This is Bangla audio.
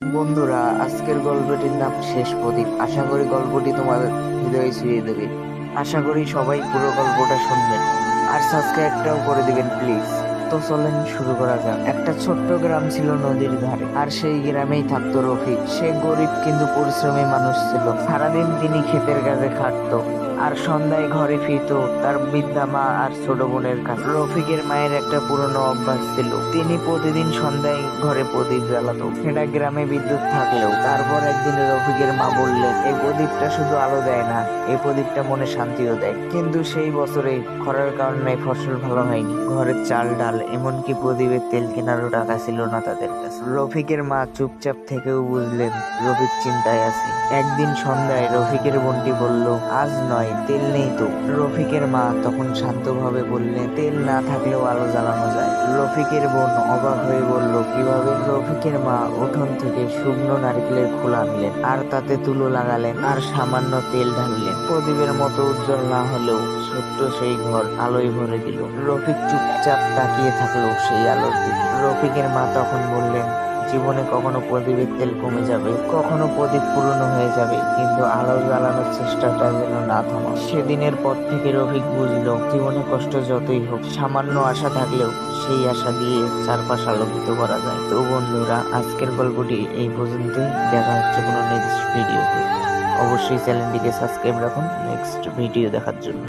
বন্ধুরা, আজকের গল্পটির নাম শেষ প্রদীপ। আশা করি গল্পটি তোমাদের হৃদয়ে ছুঁয়ে দেবে। আশা করি সবাই পুরো গল্পটা শুনবেন। আর সাবস্ক্রাইবটাও করে দিবেন প্লিজ তো চলেন শুরু করা যাক। একটা ছোট্ট গ্রাম ছিল নদীর ধারে, আর সেই গ্রামেই থাকতো রফিক। সে গরিব কিন্তু পরিশ্রমী মানুষ ছিল। সারাদিন তিনি ক্ষেতের কাজে খাটতো, আর সন্ধ্যায় ঘরে ফিরত তার বৃদ্ধা মা আর ছোট বোনের কাছে। রফিকের মায়ের একটা পুরনো অভ্যাস ছিল। তিনি প্রতিদিন সন্ধ্যায় ঘরে প্রদীপ জ্বালাতো। সেটা গ্রামে বিদ্যুৎ থাকলেও তারপর একদিন রফিকের মা বললেন এই প্রদীপটা শুধু আলো দেয় না এই প্রদীপটা মনে শান্তিও দেয়। কিন্তু সেই বছরে খরার কারণে ফসল ভালো হয়নি। ঘরের চাল, ডাল এমনকি প্রদীপের তেল কেনারও টাকা ছিল না তাদের কাছে। রফিকের মা চুপচাপ থেকেও বুঝলেন, রফিক চিন্তায় আছে। একদিন সন্ধ্যায় রফিকের বোনটি বলল, আজ নয়, তেল নেই তো। রফিকের মা তখন শান্তভাবে বললেন, তেল না থাকলেও আলো জ্বালানো যায়। রফিকের বোন অবাক হয়ে কীভাবে রফিকের মা উঠোন থেকে শুকনো নারকেলের খোলা আনলেন, আর তাতে তুলো লাগালেন, আর সামান্য তেল ঢাললেন। প্রদীপের মতো উজ্জ্বল না হলেও ছোট্ট সেই ঘর আলোয় ভরে দিল। রফিক চুপচাপ তাকিয়ে থাকল সেই আলোর দিকে। রফিকের মা তখন বললেন জীবনে কখনো প্রদীপের তেল কমে যাবে, কখনো প্রদীপ পুরনো হয়ে যাবে, কিন্তু আলো জ্বালানোর চেষ্টাটা যেন না থামা। সেদিনের পর থেকে রফিক বুঝলো, জীবনে কষ্ট যতই হোক, সামান্য আশা থাকলেও সেই আশা দিয়ে চারপাশ আলোকিত করা যায়। তো বন্ধুরা, আজকের গল্পটি এই পর্যন্তই। দেখা হচ্ছে কোনো নেক্সট ভিডিওতে অবশ্যই চ্যানেলটিকে সাবস্ক্রাইব রাখুন নেক্সট ভিডিও দেখার জন্য।